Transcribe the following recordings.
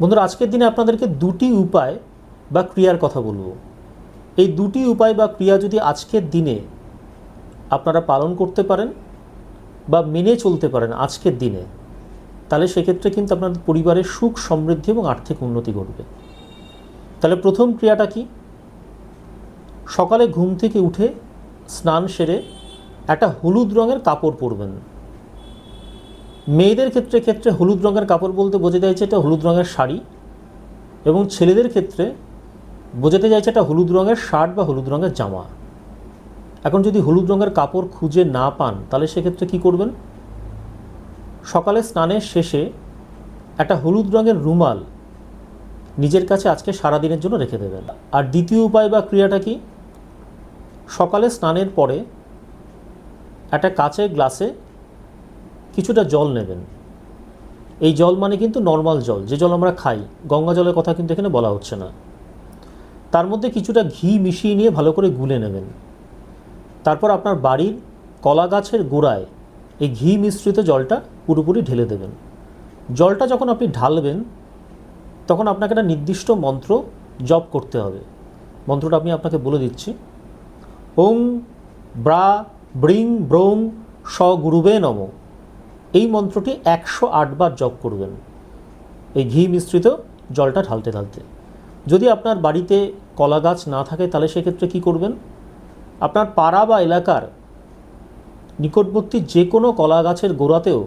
বন্ধুরা, আজকের দিনে আপনাদেরকে দুটি উপায় বা ক্রিয়ার কথা বলব। এই দুটি উপায় বা ক্রিয়া যদি আজকের দিনে আপনারা পালন করতে পারেন বা মেনে চলতে পারেন আজকের দিনে, তাহলে সেক্ষেত্রে কিন্তু আপনাদের পরিবারের সুখ, সমৃদ্ধি এবং আর্থিক উন্নতি ঘটবে। তাহলে প্রথম ক্রিয়াটা কি? সকালে ঘুম থেকে উঠে স্নান সেরে একটা হলুদ রঙের কাপড় পরবেন। মেয়েদের ক্ষেত্রে ক্ষেত্রে হলুদ রঙের কাপড় বলতে বোঝাতে চাইছে এটা হলুদ রঙের শাড়ি এবং ছেলেদের ক্ষেত্রে বোঝাতে চাইছে এটা হলুদ রঙের শার্ট বা হলুদ রঙের জামা। এখন যদি হলুদ রঙের কাপড় খুঁজে না পান, তাহলে সেক্ষেত্রে কি করবেন? সকালে স্নানের শেষে একটা হলুদ রঙের রুমাল নিজের কাছে আজকে সারা দিনের জন্য রেখে দেবেন। আর দ্বিতীয় উপায় বা ক্রিয়াটা কি? সকালে স্নানের পরে একটা কাচের গ্লাসে কিছুটা জল নেবেন। এই জল মানে কিন্তু নর্মাল জল, যে জল আমরা খাই। গঙ্গা জলের কথা কিন্তু এখানে বলা হচ্ছে না। তার মধ্যে কিছুটা ঘি মিশিয়ে নিয়ে ভালো করে গুলে নেবেন। তারপর আপনার বাড়ির কলা গাছের গোড়ায় এই ঘি মিশ্রিত জলটা পুরোপুরি ঢেলে দেবেন। জলটা যখন আপনি ঢালবেন, তখন আপনাকে একটা নির্দিষ্ট মন্ত্র জপ করতে হবে। মন্ত্রটা আমি আপনাকে বলে দিচ্ছি। ওং ব্রা ব্রিং ব্রোং স গুরুবে নম। এই মন্ত্রটি একশো আটবার জপ করবেন। এই ঘি মিশ্রিত জলটা ঢালতে ঢালতে। যদি আপনার বাড়িতে কলা গাছ না থাকে, তাহলে সেক্ষেত্রে কী করবেন? আপনার পাড়া বা এলাকার নিকটবর্তী যে কোনো কলা গাছের গোড়াতেও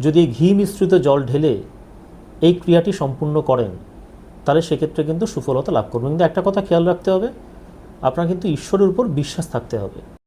যদি ঘি মিশ্রিত জল ঢেলে এই ক্রিয়াটি সম্পূর্ণ করেন, তাহলে সেক্ষেত্রে কিন্তু সুফলতা লাভ করবেন। কিন্তু একটা কথা খেয়াল রাখতে হবে, আপনার কিন্তু ঈশ্বরের উপর বিশ্বাস থাকতে হবে।